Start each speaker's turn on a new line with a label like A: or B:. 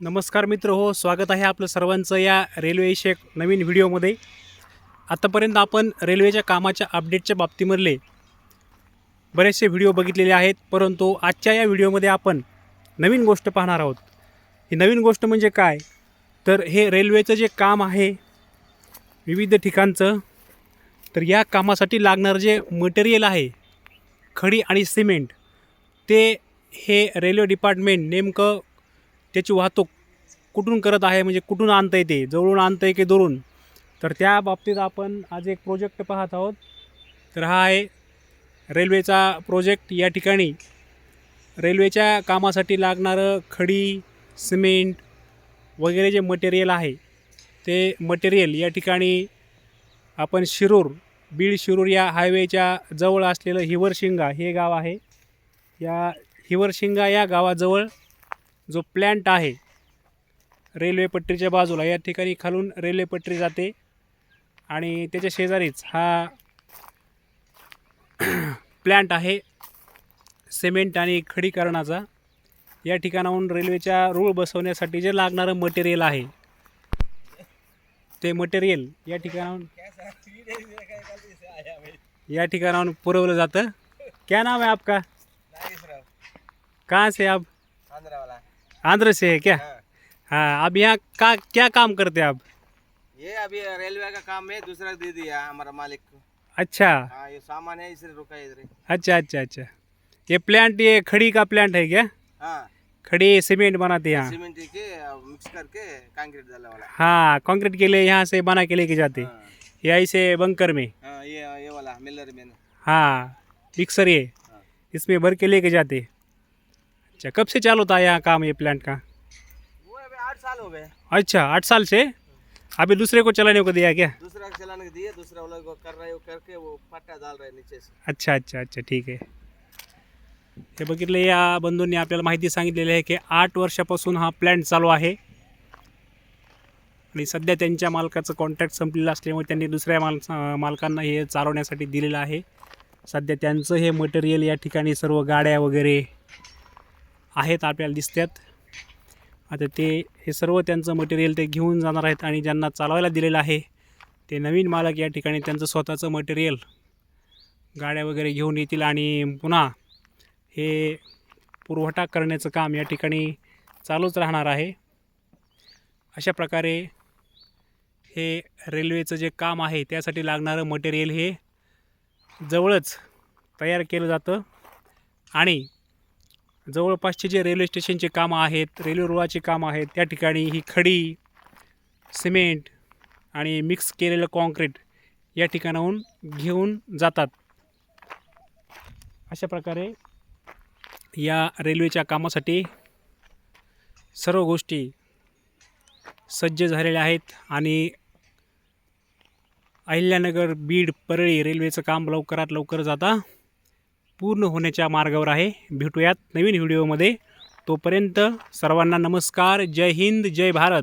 A: नमस्कार मित्र हो स्वागत आहे आपलं सर्वांचं या रेल्वेविषयक नवीन व्हिडिओमध्ये. आत्तापर्यंत आपण रेल्वेच्या कामाच्या अपडेटच्या बाबतीमधले बरेचसे व्हिडिओ बघितलेले आहेत परंतु आजच्या या व्हिडिओमध्ये आपण नवीन गोष्ट पाहणार आहोत. ही नवीन गोष्ट म्हणजे काय? तर हे रेल्वेचं जे काम आहे विविध ठिकाणचं तर या कामासाठी लागणारं जे मटेरियल आहे खडी आणि सिमेंट ते हे रेल्वे डिपार्टमेंट नेमकं त्याची वाहतूक कुठून करत आहे म्हणजे कुठून आणता येते जवळून आणतं आहे की दुरून? तर त्या बाबतीत आपण आज एक प्रोजेक्ट पाहत आहोत. तर हा आहे रेल्वेचा प्रोजेक्ट या ठिकाणी रेल्वेच्या कामासाठी लागणारं खडी सिमेंट वगैरे जे मटेरियल आहे ते मटेरियल या ठिकाणी आपण शिरूर बीड शिरूर या हायवेच्या जवळ असलेलं हिवरशिंगा हे गाव आहे. या हिवरशिंगा या गावाजवळ जो प्लॅन्ट आहे रेल्वे पट्टीच्या बाजूला या ठिकाणी खालून रेल्वे पट्टी जाते आणि त्याच्या शेजारीच हा प्लॅन्ट आहे सिमेंट आणि खडीकरणाचा. या ठिकाणाहून रेल्वेच्या रूळ बसवण्यासाठी जे लागणारं मटेरियल आहे ते मटेरियल या ठिकाणाहून या ठिकाणाहून पुरवलं जातं. क्या नाम है आपका? कहाँ से आप?
B: आंध्रा
A: से है क्या?
B: हाँ।
A: हाँ अब यहाँ का क्या काम करते हैं आप?
B: ये अभी रेलवे का काम है दूसरा दे दिया हमारा मालिक को।
A: अच्छा।
B: हाँ ये सामान है इसलिए रुका है। इधर
A: अच्छा अच्छा अच्छा। ये प्लांट ये खड़ी का प्लांट है क्या?
B: हाँ।
A: खड़ी सीमेंट बनाते हैं यहाँ।
B: सीमेंट के मिक्स करके कंक्रीट डालने वाला।
A: हाँ कंक्रीट के लिए यहाँ से बना के लेके जाते।
B: हाँ,
A: ये ऐसे बंकर में।
B: हाँ ये ये वाला मिलर में
A: हाँ मिक्सर ये।
B: हाँ।
A: इसमें भर के लेके जाते। अच्छा कब से चालू था यहाँ काम ये प्लांट का?
B: वो अभी आठ साल हो गए।
A: अच्छा आठ साल से? अभी दूसरे को चलाने को दिया क्या?
B: दूसरा को चलाने को दिए दूसरा वाला को कर रहे हो करके वो पट्टा डाल रहे नीचे से।
A: अच्छा अच्छा अच्छा ठीक आहे हे बघितले या बंधूंनी आपल्याला माहिती सांगितलेली आहे की आठ वर्षापासून हा प्लॅन्ट चालू आहे. आणि सध्या त्यांच्या मालकाचं कॉन्ट्रॅक्ट संपलेलं असल्यामुळे त्यांनी दुसऱ्या माल मालकांना हे चालवण्यासाठी दिलेलं आहे. सध्या त्यांचं हे मटेरियल या ठिकाणी सर्व गाड्या वगैरे आहेत आपल्याला दिसतात आता ते हे सर्व त्यांचं मटेरियल ते घेऊन जाणार आहेत आणि ज्यांना चालवायला दिलेलं आहे ते नवीन मालक या ठिकाणी त्यांचं स्वतःचं मटेरियल गाड्या वगैरे घेऊन येतील आणि पुन्हा हे पुरवठा करण्याचं काम या ठिकाणी चालूच राहणार आहे. अशा प्रकारे हे रेल्वेचं जे काम आहे त्यासाठी लागणारं मटेरियल हे जवळच तयार केलं जातं आणि जवळपासचे जे रेल्वे स्टेशनचे कामं आहेत रेल्वे रुळाचे कामं आहेत त्या ठिकाणी ही खडी सिमेंट आणि मिक्स केलेलं कॉन्क्रीट या ठिकाणाहून घेऊन जातात. अशा प्रकारे या रेल्वेच्या कामासाठी सर्व गोष्टी सज्ज झालेल्या आहेत आणि अहिल्यानगर बीड परळी रेल्वेचं काम लवकरात लवकर जाता पूर्ण होण्याच्या मार्गावर आहे. भेटूयात नवीन व्हिडिओमध्ये. तोपर्यंत सर्वांना नमस्कार. जय हिंद जय भारत.